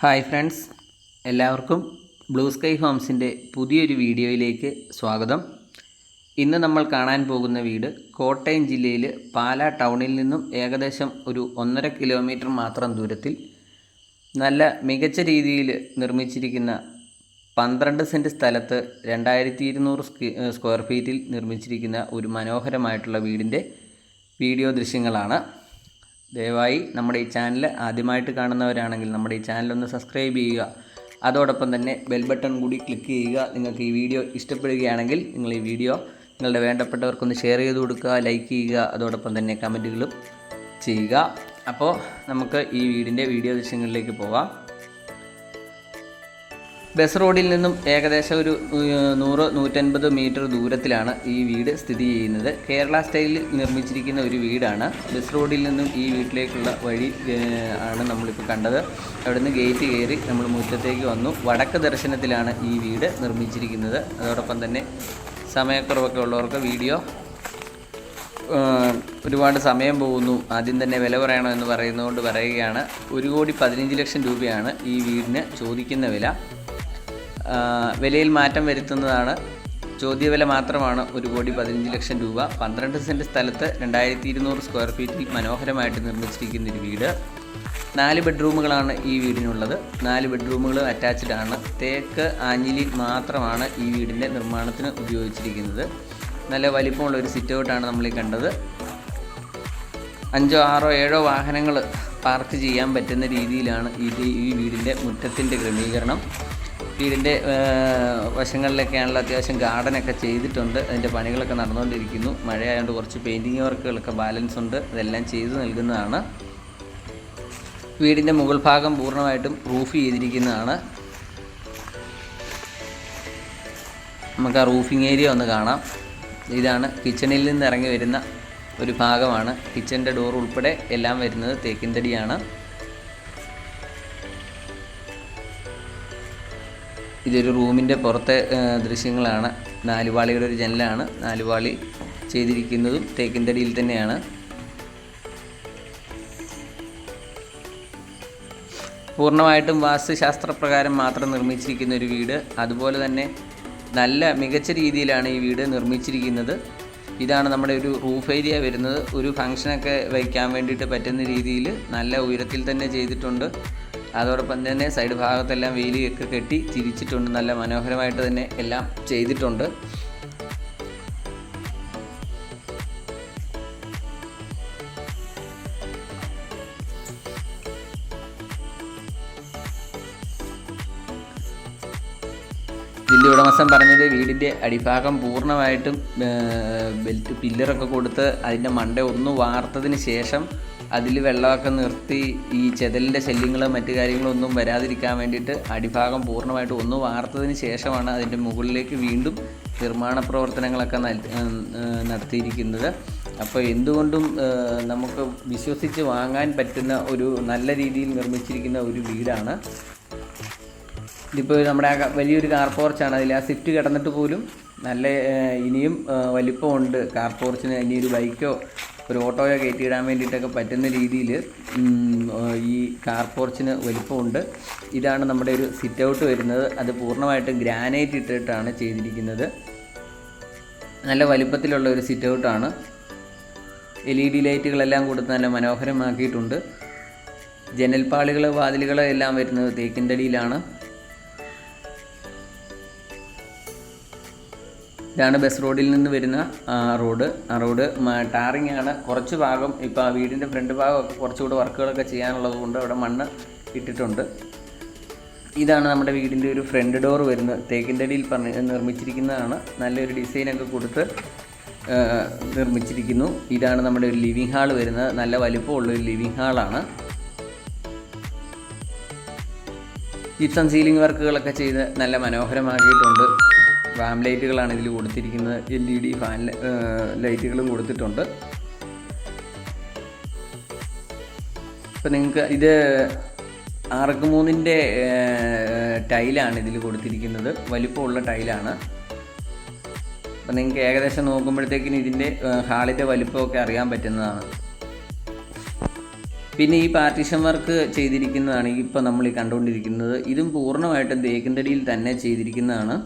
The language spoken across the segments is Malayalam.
ഹായ് ഫ്രണ്ട്സ് എല്ലാവർക്കും ബ്ലൂ സ്കൈ ഹോംസിന്റെ പുതിയൊരു വീഡിയോയിലേക്ക് സ്വാഗതം. ഇന്ന് നമ്മൾ കാണാൻ പോകുന്ന വീട് കോട്ടയം ജില്ലയിൽ പാല ടൗണിൽ നിന്നും ഏകദേശം ഒരു ഒന്നര കിലോമീറ്റർ മാത്രം ദൂരത്തിൽ നല്ല മികച്ച രീതിയിൽ നിർമ്മിച്ചിരിക്കുന്ന പന്ത്രണ്ട് സെന്റ് സ്ഥലത്ത് രണ്ടായിരത്തി ഇരുന്നൂറ് സ്ക്വയർ ഫീറ്റിൽ നിർമ്മിച്ചിരിക്കുന്ന ഒരു മനോഹരമായിട്ടുള്ള വീടിന്റെ വീഡിയോ ദൃശ്യങ്ങളാണ്. ദയവായി നമ്മുടെ ഈ ചാനൽ ആദ്യമായിട്ട് കാണുന്നവരാണെങ്കിൽ നമ്മുടെ ഈ ചാനൽ ഒന്ന് സബ്സ്ക്രൈബ് ചെയ്യുക. അതോടൊപ്പം തന്നെ ബെൽ ബട്ടൺ കൂടി ക്ലിക്ക് ചെയ്യുക. നിങ്ങൾക്ക് ഈ വീഡിയോ ഇഷ്ടപ്പെടുകയാണെങ്കിൽ നിങ്ങൾ ഈ വീഡിയോ നിങ്ങളുടെ വേണ്ടപ്പെട്ടവർക്കൊന്ന് ഷെയർ ചെയ്ത് കൊടുക്കുക ലൈക്ക് ചെയ്യുക അതോടൊപ്പം തന്നെ കമന്റുകളും ചെയ്യുക. അപ്പോൾ നമുക്ക് ഈ വീടിന്റെ വീഡിയോ ദൃശ്യങ്ങളിലേക്ക് പോകാം. ബസ് റോഡിൽ നിന്നും ഏകദേശം ഒരു നൂറ് നൂറ്റൻപത് മീറ്റർ ദൂരത്തിലാണ് ഈ വീട് സ്ഥിതി ചെയ്യുന്നത്. കേരള സ്റ്റൈലിൽ നിർമ്മിച്ചിരിക്കുന്ന ഒരു വീടാണ്. ബസ് റോഡിൽ നിന്നും ഈ വീട്ടിലേക്കുള്ള വഴി ആണ് നമ്മളിപ്പോൾ കണ്ടത്. അവിടുന്ന് ഗേറ്റ് കയറി നമ്മൾ മുറ്റത്തേക്ക് വന്നു. വടക്ക് ദർശനത്തിലാണ് ഈ വീട് നിർമ്മിച്ചിരിക്കുന്നത്. അതോടൊപ്പം തന്നെ സമയക്കുറവൊക്കെ ഉള്ളവർക്ക് വീഡിയോ ഒരുപാട് സമയം പോകുന്നു. ആദ്യം തന്നെ വില പറയണമെന്ന് പറയുന്നതുകൊണ്ട് പറയുകയാണ്. ഒരു കോടി പതിനഞ്ച് ലക്ഷം രൂപയാണ് ഈ വീടിന് ചോദിക്കുന്ന വില. വിലയിൽ മാറ്റം വരുത്തുന്നതാണ്. ചോദ്യവില മാത്രമാണ് ഒരു കോടി പതിനഞ്ച് ലക്ഷം രൂപ. പന്ത്രണ്ട് സെന്റ് സ്ഥലത്ത് രണ്ടായിരത്തി ഇരുന്നൂറ് സ്ക്വയർ ഫീറ്റിൽ മനോഹരമായിട്ട് നിർമ്മിച്ചിരിക്കുന്ന ഒരു വീട്. നാല് ബെഡ്റൂമുകളാണ് ഈ വീടിനുള്ളത്. നാല് ബെഡ്റൂമുകൾ അറ്റാച്ച്ഡ് ആണ്. തേക്ക് ആഞ്ഞിലി മാത്രമാണ് ഈ വീടിന്റെ നിർമ്മാണത്തിന് ഉപയോഗിച്ചിരിക്കുന്നത്. നല്ല വലിപ്പമുള്ള ഒരു സിറ്റ് ഔട്ടാണ് നമ്മൾ ഈ കണ്ടത്. അഞ്ചോ ആറോ ഏഴോ വാഹനങ്ങൾ പാർക്ക് ചെയ്യാൻ പറ്റുന്ന രീതിയിലാണ് ഇത് ഈ വീടിന്റെ മുറ്റത്തിന്റെ ക്രമീകരണം. വീടിന്റെ വശങ്ങളിലൊക്കെയാണല്ലോ അത്യാവശ്യം ഗാർഡനൊക്കെ ചെയ്തിട്ടുണ്ട്. അതിന്റെ പണികളൊക്കെ നടന്നുകൊണ്ടിരിക്കുന്നു. മഴയായതുകൊണ്ട് കുറച്ച് പെയിന്റിങ് വർക്കുകളൊക്കെ ബാലൻസ് ഉണ്ട്. അതെല്ലാം ചെയ്തു നൽകുന്നതാണ്. വീടിന്റെ മുകൾ ഭാഗം പൂർണമായിട്ടും റൂഫ് ചെയ്തിരിക്കുന്നതാണ്. നമുക്ക് ആ റൂഫിംഗ് ഏരിയ ഒന്ന് കാണാം. ഇതാണ് കിച്ചണിൽ നിന്ന് ഇറങ്ങി വരുന്ന ഒരു ഭാഗമാണ്. കിച്ചന്റെ ഡോർ ഉൾപ്പെടെ എല്ലാം വരുന്നത് തേക്കിൻ തടിയാണ് ഇതൊരു റൂമിന്റെ പുറത്തെ ദൃശ്യങ്ങളാണ്. നാലുപാളിയുടെ ഒരു ജനലാണ് നാലുപാളി ചെയ്തിരിക്കുന്നതും തേക്കിൻതടിയിൽ തന്നെയാണ്. പൂർണമായിട്ടും വാസ്തുശാസ്ത്രപ്രകാരം മാത്രം നിർമ്മിച്ചിരിക്കുന്ന ഒരു വീട്. അതുപോലെ തന്നെ നല്ല മികച്ച രീതിയിലാണ് ഈ വീട് നിർമ്മിച്ചിരിക്കുന്നത്. ഇതാണ് നമ്മുടെ ഒരു റൂഫ് ഏരിയ വരുന്നത്. ഒരു ഫംഗ്ഷനൊക്കെ വയ്ക്കാൻ വേണ്ടിയിട്ട് പറ്റുന്ന രീതിയിൽ നല്ല ഉയരത്തിൽ തന്നെ ചെയ്തിട്ടുണ്ട്. അതോടൊപ്പം തന്നെ സൈഡ് ഭാഗത്തെല്ലാം വീലിയൊക്കെ കെട്ടി തിരിച്ചിട്ടുണ്ട് നല്ല മനോഹരമായിട്ട് തന്നെ എല്ലാം ചെയ്തിട്ടുണ്ട്. ഇതിന്റെ ഉടമസ്ഥൻ പറഞ്ഞത് വീടിന്റെ അടിഭാഗം പൂർണമായിട്ടും ബെൽറ്റ് പില്ലറൊക്കെ കൊടുത്ത് അതിന്റെ മണ്ട ഒന്ന് വാർത്തതിന് ശേഷം അതിൽ വെള്ളമൊക്കെ നിർത്തി ഈ ചെതലിന്റെ ശല്യങ്ങളും മറ്റു കാര്യങ്ങളും ഒന്നും വരാതിരിക്കാൻ വേണ്ടിയിട്ട് അടിഭാഗം പൂർണമായിട്ട് ഒന്ന് വാർത്തതിന് ശേഷമാണ് അതിന്റെ മുകളിലേക്ക് വീണ്ടും നിർമ്മാണ പ്രവർത്തനങ്ങളൊക്കെ നടത്തിയിരിക്കുന്നത്. അപ്പോൾ എന്തുകൊണ്ടും നമുക്ക് വിശ്വസിച്ച് വാങ്ങാൻ പറ്റുന്ന ഒരു നല്ല രീതിയിൽ നിർമ്മിച്ചിരിക്കുന്ന ഒരു വീടാണ്. ഇതിപ്പോൾ നമ്മുടെ ആ വലിയൊരു കാർ പോർച്ചാണ്. അതിൽ ആ സിഫ്റ്റ് കിടന്നിട്ട് പോലും നല്ല ഇനിയും വലിപ്പമുണ്ട്. കാർ പോർച്ചിന് ഇനി ഒരു ബൈക്കോ ഒരു ഓട്ടോയോ കയറ്റിയിടാൻ വേണ്ടിയിട്ടൊക്കെ പറ്റുന്ന രീതിയിൽ ഈ കാർ പോർച്ചിന് വലിപ്പമുണ്ട്. ഇതാണ് നമ്മുടെ ഒരു സിറ്റ് ഔട്ട് വരുന്നത്. അത് പൂർണമായിട്ട് ഗ്രാനൈറ്റ് ഇട്ടിട്ടാണ് ചെയ്തിരിക്കുന്നത്. നല്ല വലിപ്പത്തിലുള്ള ഒരു സിറ്റ് ഔട്ടാണ് എൽ ഇ ഡി ലൈറ്റുകളെല്ലാം കൊടുത്ത് നല്ല മനോഹരമാക്കിയിട്ടുണ്ട്. ജനൽപ്പാളികൾ വാതിലുകൾ എല്ലാം വരുന്നത് തേക്കിന്റടിയിലാണ് ഇതാണ് ബസ് റോഡിൽ നിന്ന് വരുന്ന റോഡ്. ആ റോഡ് ടാറിങ് ആണ്. കുറച്ച് ഭാഗം ഇപ്പോൾ ആ വീടിന്റെ ഫ്രണ്ട് ഭാഗം കുറച്ചുകൂടെ വർക്കുകളൊക്കെ ചെയ്യാനുള്ളത് കൊണ്ട് അവിടെ മണ്ണ് ഇട്ടിട്ടുണ്ട്. ഇതാണ് നമ്മുടെ വീടിന്റെ ഒരു ഫ്രണ്ട് ഡോർ വരുന്നത്. തേക്കിന്റെ അടിയിൽ പറഞ്ഞ് നിർമ്മിച്ചിരിക്കുന്നതാണ്. നല്ലൊരു ഡിസൈനൊക്കെ കൊടുത്ത് നിർമ്മിച്ചിരിക്കുന്നു. ഇതാണ് നമ്മുടെ ഒരു ലിവിങ് ഹാൾ വരുന്നത്. നല്ല വലിപ്പമുള്ള ഒരു ലിവിങ് ഹാളാണ് ജിപ്സം സീലിംഗ് വർക്കുകളൊക്കെ ചെയ്ത് നല്ല മനോഹരമാക്കിയിട്ടുണ്ട്. ഫാം ലൈറ്റുകളാണ് ഇതിൽ കൊടുത്തിരിക്കുന്നത്. എൽ ഇ ഡി ഫാൻ ലൈറ്റുകളും കൊടുത്തിട്ടുണ്ട്. ഇപ്പം നിങ്ങൾക്ക് ഇത് ആർക്ക് മൂന്നിന്റെ ടൈലാണ് ഇതിൽ കൊടുത്തിരിക്കുന്നത്. വലിപ്പമുള്ള ടൈലാണ്. അപ്പം നിങ്ങൾക്ക് ഏകദേശം നോക്കുമ്പോഴത്തേക്കിന് ഇതിന്റെ ഹാളിന്റെ വലിപ്പമൊക്കെ അറിയാൻ പറ്റുന്നതാണ്. പിന്നെ ഈ പാർട്ടീഷൻ വർക്ക് ചെയ്തിരിക്കുന്നതാണ് ഇപ്പോൾ നമ്മൾ ഈ കണ്ടുകൊണ്ടിരിക്കുന്നത്. ഇതും പൂർണമായിട്ടും തേക്കിൻതടിയിൽ തന്നെ ചെയ്തിരിക്കുന്നതാണ്.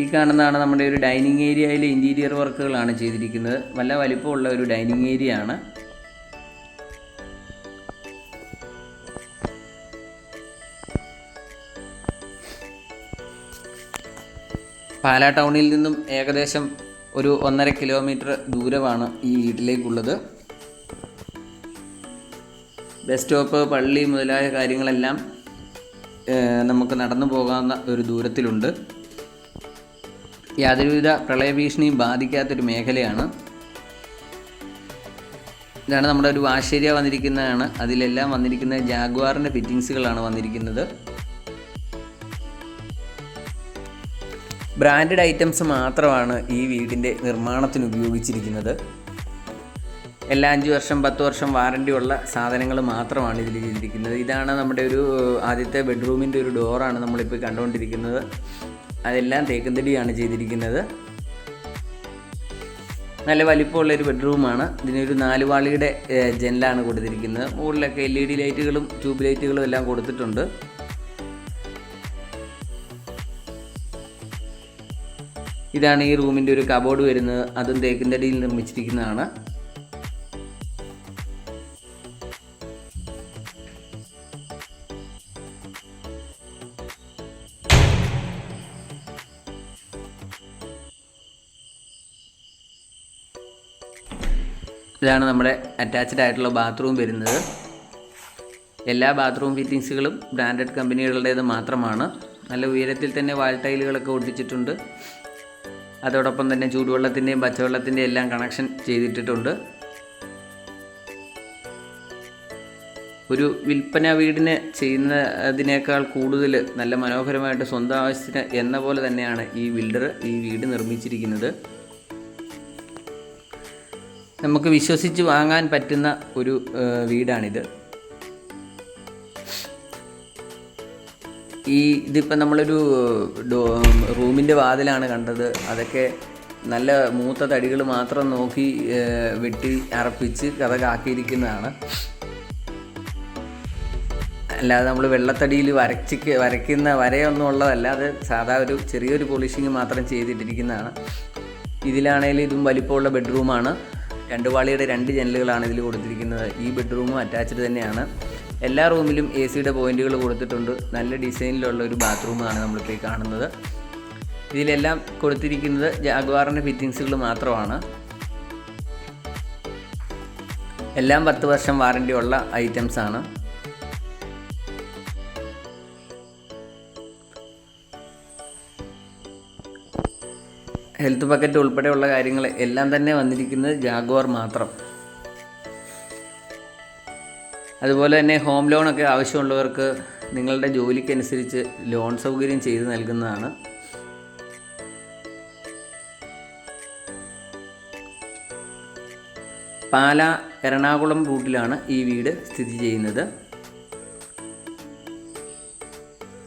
ഈ കാണുന്നതാണ് നമ്മുടെ ഒരു ഡൈനിങ് ഏരിയയിലെ ഇന്റീരിയർ വർക്കുകളാണ് ചെയ്തിരിക്കുന്നത്. നല്ല വലിപ്പമുള്ള ഒരു ഡൈനിങ് ഏരിയ ആണ് പാല ടൗണിൽ നിന്നും ഏകദേശം ഒരു ഒന്നര കിലോമീറ്റർ ദൂരമാണ് ഈ വീട്ടിലേക്കുള്ളത്. ബസ് സ്റ്റോപ്പ് പള്ളി മുതലായ കാര്യങ്ങളെല്ലാം നമുക്ക് നടന്നു പോകാവുന്ന ഒരു ദൂരത്തിലുണ്ട്. യാതൊരുവിധ പ്രളയഭീഷണിയും ബാധിക്കാത്തൊരു മേഖലയാണ്. ഇതാണ് നമ്മുടെ ഒരു വാശേരിയ വന്നിരിക്കുന്നതാണ്. അതിലെല്ലാം വന്നിരിക്കുന്ന ജാഗ്വാറിന്റെ ഫിറ്റിങ്സുകളാണ് വന്നിരിക്കുന്നത്. ബ്രാൻഡഡ് ഐറ്റംസ് മാത്രമാണ് ഈ വീടിന്റെ നിർമ്മാണത്തിന് ഉപയോഗിച്ചിരിക്കുന്നത്. എല്ലാ അഞ്ച് വർഷം പത്ത് വർഷം വാറണ്ടി ഉള്ള സാധനങ്ങൾ മാത്രമാണ് ഇതിൽ ചെയ്തിരിക്കുന്നത്. ഇതാണ് നമ്മുടെ ഒരു ആദ്യത്തെ ബെഡ്റൂമിന്റെ ഒരു ഡോറാണ് നമ്മളിപ്പോൾ കണ്ടുകൊണ്ടിരിക്കുന്നത്. അതെല്ലാം തേക്കുന്തടിയാണ് ചെയ്തിരിക്കുന്നത്. നല്ല വലിപ്പമുള്ള ഒരു ബെഡ്റൂമാണ്. ഇതിനൊരു നാല് വാളിയുടെ ജനലാണ് കൊടുത്തിരിക്കുന്നത്. മുകളിലൊക്കെ എൽ ഇ ഡി ലൈറ്റുകളും ട്യൂബ് ലൈറ്റുകളും എല്ലാം കൊടുത്തിട്ടുണ്ട്. ഇതാണ് ഈ റൂമിന്റെ ഒരു കബോർഡ് വരുന്നത്. അതും തേക്കിന്റെ അടിയിൽ നിർമ്മിച്ചിരിക്കുന്നതാണ്. ഇതാണ് നമ്മുടെ അറ്റാച്ച്ഡ് ആയിട്ടുള്ള ബാത്റൂം വരുന്നത്. എല്ലാ ബാത്റൂം ഫിറ്റിങ്സുകളും ബ്രാൻഡഡ് കമ്പനികളുടേത് മാത്രമാണ്. നല്ല ഉയരത്തിൽ തന്നെ വാൾ ടൈലുകളൊക്കെ ഒട്ടിച്ചിട്ടുണ്ട് അതോടൊപ്പം തന്നെ ചൂടുവെള്ളത്തിന്റെയും പച്ചവെള്ളത്തിന്റെയും എല്ലാം കണക്ഷൻ ചെയ്തിട്ടിട്ടുണ്ട്. ഒരു വിൽപ്പന വീടിന് ചെയ്യുന്നതിനേക്കാൾ കൂടുതൽ നല്ല മനോഹരമായിട്ട് സ്വന്തം ആവശ്യത്തിന് എന്ന പോലെ തന്നെയാണ് ഈ ബിൽഡർ ഈ വീട് നിർമ്മിച്ചിരിക്കുന്നത്. നമുക്ക് വിശ്വസിച്ച് വാങ്ങാൻ പറ്റുന്ന ഒരു വീടാണിത്. ഈ ഇതിപ്പോൾ നമ്മളൊരു റൂമിന്റെ വാതിലാണ് കണ്ടത്. അതൊക്കെ നല്ല മൂത്ത തടികൾ മാത്രം നോക്കി വെട്ടി അറപ്പിച്ച് കഥകാക്കിയിരിക്കുന്നതാണ്. അല്ലാതെ നമ്മൾ വെള്ളത്തടിയിൽ വരച്ച് വരയ്ക്കുന്ന വരയൊന്നും ഉള്ളതല്ല. അത് സാധാ ഒരു ചെറിയൊരു പോളിഷിങ് മാത്രം ചെയ്തിട്ടിരിക്കുന്നതാണ്. ഇതിലാണെങ്കിൽ ഇതും വലിപ്പമുള്ള ബെഡ്റൂമാണ്. രണ്ട് വാളിയുടെ രണ്ട് ജനലുകളാണ് ഇതിൽ കൊടുത്തിരിക്കുന്നത്. ഈ ബെഡ്റൂമും അറ്റാച്ച്ഡ് തന്നെയാണ്. എല്ലാ റൂമിലും എ സിയുടെ പോയിന്റുകൾ കൊടുത്തിട്ടുണ്ട്. നല്ല ഡിസൈനിലുള്ള ഒരു ബാത്റൂമാണ് നമ്മളിപ്പോൾ ഈ കാണുന്നത്. ഇതിലെല്ലാം കൊടുത്തിരിക്കുന്നത് ജാഗ്വാറിന്റെ ഫിറ്റിങ്സുകൾ മാത്രമാണ്. എല്ലാം പത്ത് വർഷം വാറണ്ടി ഉള്ള ഐറ്റംസ് ഹെൽത്ത് പക്കറ്റ് ഉൾപ്പെടെയുള്ള കാര്യങ്ങൾ എല്ലാം തന്നെ വന്നിരിക്കുന്നത് ജാഗ്വാർ മാത്രം. അതുപോലെ തന്നെ ഹോം ലോണൊക്കെ ആവശ്യമുള്ളവർക്ക് നിങ്ങളുടെ ജോലിക്കനുസരിച്ച് ലോൺ സൗകര്യം ചെയ്തു നൽകുന്നതാണ്. പാല എറണാകുളം റൂട്ടിലാണ് ഈ വീട് സ്ഥിതി ചെയ്യുന്നത്.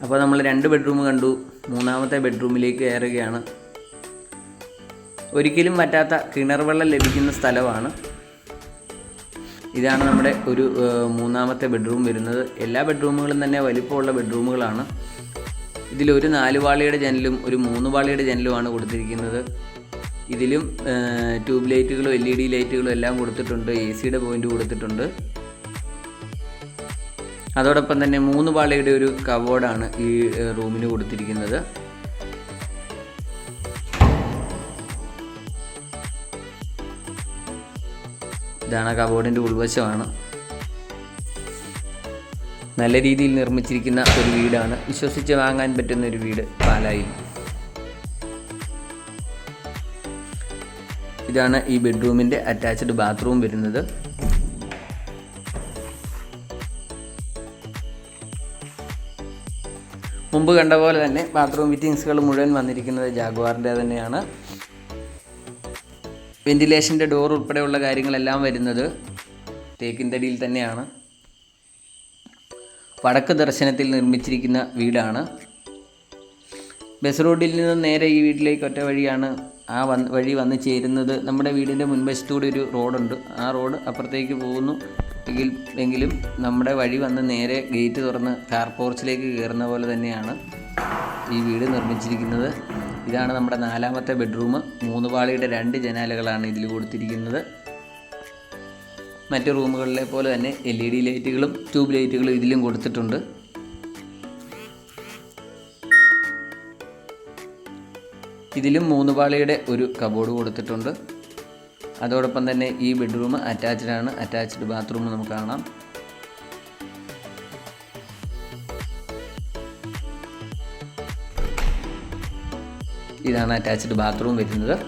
അപ്പോൾ നമ്മൾ രണ്ട് ബെഡ്റൂം കണ്ടു. മൂന്നാമത്തെ ബെഡ്റൂമിലേക്ക് കയറുകയാണ്. ഒരിക്കലും പറ്റാത്ത കിണർ വെള്ളം ലഭിക്കുന്ന സ്ഥലമാണ്. ഇതാണ് നമ്മുടെ ഒരു മൂന്നാമത്തെ ബെഡ്റൂം വരുന്നത്. എല്ലാ ബെഡ്റൂമുകളും തന്നെ വലിപ്പമുള്ള ബെഡ്റൂമുകളാണ്. ഇതിലൊരു നാല് വാളിയുടെ ജനലും ഒരു മൂന്ന് വാളിയുടെ ജനലുമാണ് കൊടുത്തിരിക്കുന്നത്. ഇതിലും ട്യൂബ് ലൈറ്റുകളും എൽ ഇ ഡി ലൈറ്റുകളും എല്ലാം കൊടുത്തിട്ടുണ്ട്. എ സിയുടെ പോയിന്റ് കൊടുത്തിട്ടുണ്ട്. അതോടൊപ്പം തന്നെ മൂന്ന് പാളിയുടെ ഒരു കവോർഡാണ് ഈ റൂമിന് കൊടുത്തിരിക്കുന്നത്. ഇതാണ് ആ കബോർഡിന്റെ ഉൾവശമാണ്. നല്ല രീതിയിൽ നിർമ്മിച്ചിരിക്കുന്ന ഒരു വീടാണ്. വിശ്വസിച്ച് വാങ്ങാൻ പറ്റുന്ന ഒരു വീട് പാലായിൽ. ഇതാണ് ഈ ബെഡ്റൂമിന്റെ അറ്റാച്ച്ഡ് ബാത്റൂം വരുന്നത്. മുമ്പ് കണ്ട പോലെ തന്നെ ബാത്റൂം ഫിറ്റിങ്സുകൾ മുഴുവൻ വന്നിരിക്കുന്നത് ജാഗ്വാറിന്റെ തന്നെയാണ്. വെന്റിലേഷന്റെ ഡോർ ഉൾപ്പെടെയുള്ള കാര്യങ്ങളെല്ലാം വരുന്നത് തേക്കിൻതടിയിൽ തന്നെയാണ്. വടക്ക് ദർശനത്തിൽ നിർമ്മിച്ചിരിക്കുന്ന വീടാണ്. ബസ് റോഡിൽ നിന്ന് നേരെ ഈ വീട്ടിലേക്ക് ഒറ്റ വഴിയാണ് ആ വന്ന് വഴി വന്ന് ചേരുന്നത്. നമ്മുടെ വീടിന്റെ മുൻവശത്തൂടെ ഒരു റോഡുണ്ട്. ആ റോഡ് അപ്പുറത്തേക്ക് പോകുന്നു. എങ്കിൽ എങ്കിലും നമ്മുടെ വഴി വന്ന് നേരെ ഗേറ്റ് തുറന്ന് കാർ പോർച്ചിലേക്ക് കയറുന്ന പോലെ തന്നെയാണ് ഈ വീട് നിർമ്മിച്ചിരിക്കുന്നത്. ഇതാണ് നമ്മുടെ നാലാമത്തെ ബെഡ്റൂം. മൂന്ന് പാളിയുടെ രണ്ട് ജനാലകളാണ് ഇതിൽ കൊടുത്തിരിക്കുന്നത്. മറ്റു റൂമുകളിലെ പോലെ തന്നെ എൽ ഇ ഡി ലൈറ്റുകളും ട്യൂബ് ലൈറ്റുകളും ഇതിലും കൊടുത്തിട്ടുണ്ട്. ഇതിലും മൂന്ന് പാളിയുടെ ഒരു കബോർഡ് കൊടുത്തിട്ടുണ്ട്. അതോടൊപ്പം തന്നെ ഈ ബെഡ്റൂം അറ്റാച്ച്ഡ് ആണ്. അറ്റാച്ച്ഡ് ബാത്റൂം നമുക്ക് കാണാം. ഇതാണ് അറ്റാച്ച്ഡ് ബാത്റൂം വരുന്നത്.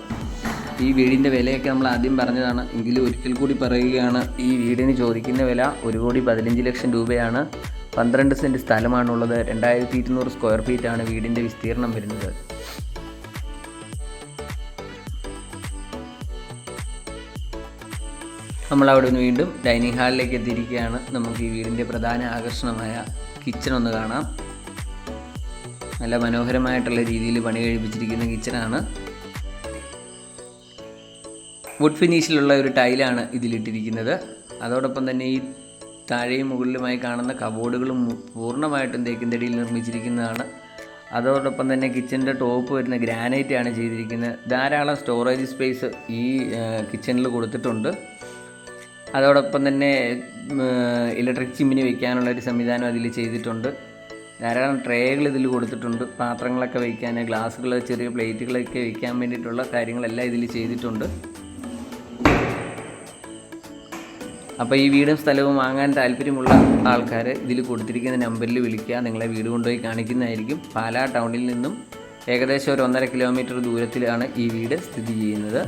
ഈ വീടിന്റെ വിലയൊക്കെ നമ്മൾ ആദ്യം പറഞ്ഞതാണ്. എങ്കിലും ഒരിക്കൽ കൂടി പറയുകയാണ് ഈ വീടിന് ചോദിക്കുന്ന വില ഒരു കോടി പതിനഞ്ച് ലക്ഷം രൂപയാണ്. പന്ത്രണ്ട് സെന്റ് സ്ഥലമാണുള്ളത്. രണ്ടായിരത്തി ഇരുന്നൂറ് സ്ക്വയർ ഫീറ്റ് ആണ് വീടിന്റെ വിസ്തീർണം വരുന്നത്. നമ്മൾ അവിടെ നിന്ന് വീണ്ടും ഡൈനിങ് ഹാളിലേക്ക് എത്തിയിരിക്കുകയാണ്. നമുക്ക് ഈ വീടിന്റെ പ്രധാന ആകർഷണമായ കിച്ചൺ ഒന്ന് കാണാം. നല്ല മനോഹരമായിട്ടുള്ള രീതിയിൽ പണി കഴിപ്പിച്ചിരിക്കുന്ന കിച്ചണാണ്. വുഡ് ഫിനിഷിലുള്ള ഒരു ടൈലാണ് ഇതിലിട്ടിരിക്കുന്നത്. അതോടൊപ്പം തന്നെ ഈ താഴെയും മുകളിലുമായി കാണുന്ന കബോർഡുകളും പൂർണമായിട്ടും തേക്കിൻ നിർമ്മിച്ചിരിക്കുന്നതാണ്. അതോടൊപ്പം തന്നെ കിച്ചന്റെ ടോപ്പ് വരുന്ന ഗ്രാനൈറ്റ് ആണ് ചെയ്തിരിക്കുന്നത്. ധാരാളം സ്റ്റോറേജ് സ്പേസ് ഈ കിച്ചണിൽ കൊടുത്തിട്ടുണ്ട്. അതോടൊപ്പം തന്നെ ഇലക്ട്രിക് ചിമ്മിനി വെക്കാനുള്ള ഒരു സംവിധാനം അതിൽ ചെയ്തിട്ടുണ്ട്. ധാരാളം ട്രേകൾ ഇതിൽ കൊടുത്തിട്ടുണ്ട്. പാത്രങ്ങളൊക്കെ വയ്ക്കാൻ ഗ്ലാസ്സുകൾ ചെറിയ പ്ലേറ്റുകളൊക്കെ വയ്ക്കാൻ വേണ്ടിയിട്ടുള്ള കാര്യങ്ങളെല്ലാം ഇതിൽ ചെയ്തിട്ടുണ്ട്. അപ്പോൾ ഈ വീടും സ്ഥലവും വാങ്ങാൻ താല്പര്യമുള്ള ആൾക്കാർ ഇതിൽ കൊടുത്തിരിക്കുന്ന നമ്പറിൽ വിളിക്കുക. നിങ്ങളെ വീട് കൊണ്ടുപോയി കാണിക്കുന്നതായിരിക്കും. പാലാ ടൗണിൽ നിന്നും ഏകദേശം ഒരു ഒന്നര കിലോമീറ്റർ ദൂരത്തിലാണ് ഈ വീട് സ്ഥിതി ചെയ്യുന്നത്.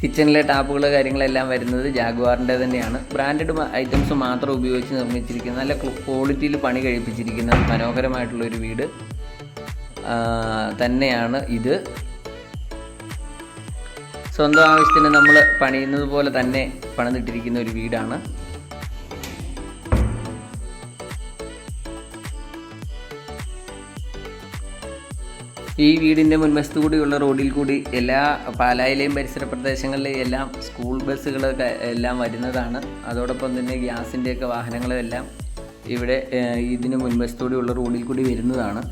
കിച്ചണിലെ ടാപ്പുകൾ കാര്യങ്ങളെല്ലാം വരുന്നത് ജാഗ്വാറിന്റെ തന്നെയാണ്. ബ്രാൻഡഡ് ഐറ്റംസ് മാത്രം ഉപയോഗിച്ച് നിർമ്മിച്ചിരിക്കുന്ന നല്ല ക്വാളിറ്റിയിൽ പണി കഴിപ്പിച്ചിരിക്കുന്ന മനോഹരമായിട്ടുള്ളൊരു വീട്. തന്നെയാണ് ഇത്. സ്വന്തം ആവശ്യത്തിന് നമ്മൾ പണിയുന്നത് പോലെ തന്നെ പണിതിട്ടിരിക്കുന്ന ഒരു വീടാണ്. ഈ വീടിന്റെ മുൻവശത്തു കൂടിയുള്ള റോഡിൽ കൂടി എല്ലാ പാലായിലെയും പരിസര പ്രദേശങ്ങളിലെയും എല്ലാം സ്കൂൾ ബസ്സുകളൊക്കെ എല്ലാം വരുന്നതാണ്. അതോടൊപ്പം തന്നെ ഗ്യാസിന്റെയൊക്കെ വാഹനങ്ങളെല്ലാം ഇവിടെ ഇതിന് മുൻവശത്തൂടെയുള്ള റോഡിൽ കൂടി വരുന്നതാണ്.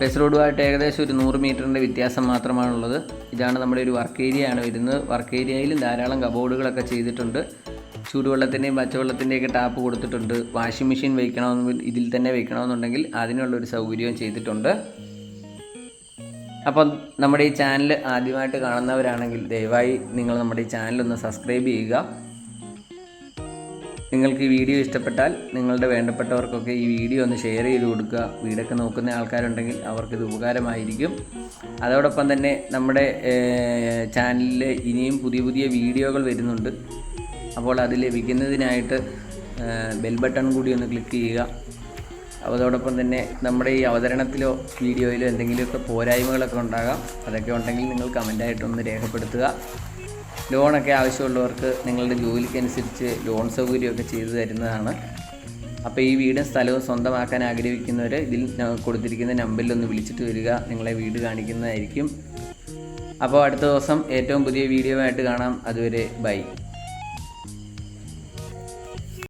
ബസ് റോഡുമായിട്ട് ഏകദേശം ഒരു നൂറ് മീറ്ററിന്റെ വ്യത്യാസം മാത്രമാണുള്ളത്. ഇതാണ് നമ്മുടെ ഒരു വർക്ക് ഏരിയയാണ് വരുന്നത്. വർക്ക് ഏരിയയിലും ധാരാളം കബോർഡുകളൊക്കെ ചെയ്തിട്ടുണ്ട്. ചൂടുവെള്ളത്തിന്റെയും പച്ചവെള്ളത്തിന്റെയൊക്കെ ടാപ്പ് കൊടുത്തിട്ടുണ്ട്. വാഷിംഗ് മെഷീൻ വയ്ക്കണമെന്ന് ഇതിൽ തന്നെ വയ്ക്കണമെന്നുണ്ടെങ്കിൽ അതിനുള്ളൊരു സൗകര്യവും ചെയ്തിട്ടുണ്ട്. അപ്പം നമ്മുടെ ഈ ചാനൽ ആദ്യമായിട്ട് കാണുന്നവരാണെങ്കിൽ ദയവായി നിങ്ങൾ നമ്മുടെ ഈ ചാനൽ ഒന്ന് സബ്സ്ക്രൈബ് ചെയ്യുക. നിങ്ങൾക്ക് ഈ വീഡിയോ ഇഷ്ടപ്പെട്ടാൽ നിങ്ങളുടെ വേണ്ടപ്പെട്ടവർക്കൊക്കെ ഈ വീഡിയോ ഒന്ന് ഷെയർ ചെയ്ത് കൊടുക്കുക. വീടൊക്കെ നോക്കുന്ന ആൾക്കാരുണ്ടെങ്കിൽ അവർക്കിത് ഉപകാരമായിരിക്കും. അതോടൊപ്പം തന്നെ നമ്മുടെ ചാനലിൽ ഇനിയും പുതിയ പുതിയ വീഡിയോകൾ വരുന്നുണ്ട്. അപ്പോൾ അത് ലഭിക്കുന്നതിനായിട്ട് ബെൽ ബട്ടൺ കൂടി ഒന്ന് ക്ലിക്ക് ചെയ്യുക. അതോടൊപ്പം തന്നെ നമ്മുടെ ഈ അവതരണത്തിലോ വീഡിയോയിലോ എന്തെങ്കിലുമൊക്കെ പോരായ്മകളൊക്കെ ഉണ്ടാകാം. അതൊക്കെ ഉണ്ടെങ്കിൽ നിങ്ങൾ കമന്റായിട്ടൊന്ന് രേഖപ്പെടുത്തുക. ലോണൊക്കെ ആവശ്യമുള്ളവർക്ക് നിങ്ങളുടെ ജോലിക്കനുസരിച്ച് ലോൺ സൗകര്യമൊക്കെ ചെയ്തു തരുന്നതാണ്. അപ്പോൾ ഈ വീടും സ്ഥലവും സ്വന്തമാക്കാൻ ആഗ്രഹിക്കുന്നവർ ഇതിൽ കൊടുത്തിരിക്കുന്ന നമ്പറിൽ ഒന്ന് വിളിച്ചിട്ട് വരിക. നിങ്ങളെ വീട് കാണിക്കുന്നതായിരിക്കും. അപ്പോൾ അടുത്ത ദിവസം ഏറ്റവും പുതിയ വീഡിയോ ആയിട്ട് കാണാം. അതുവരെ ബൈ.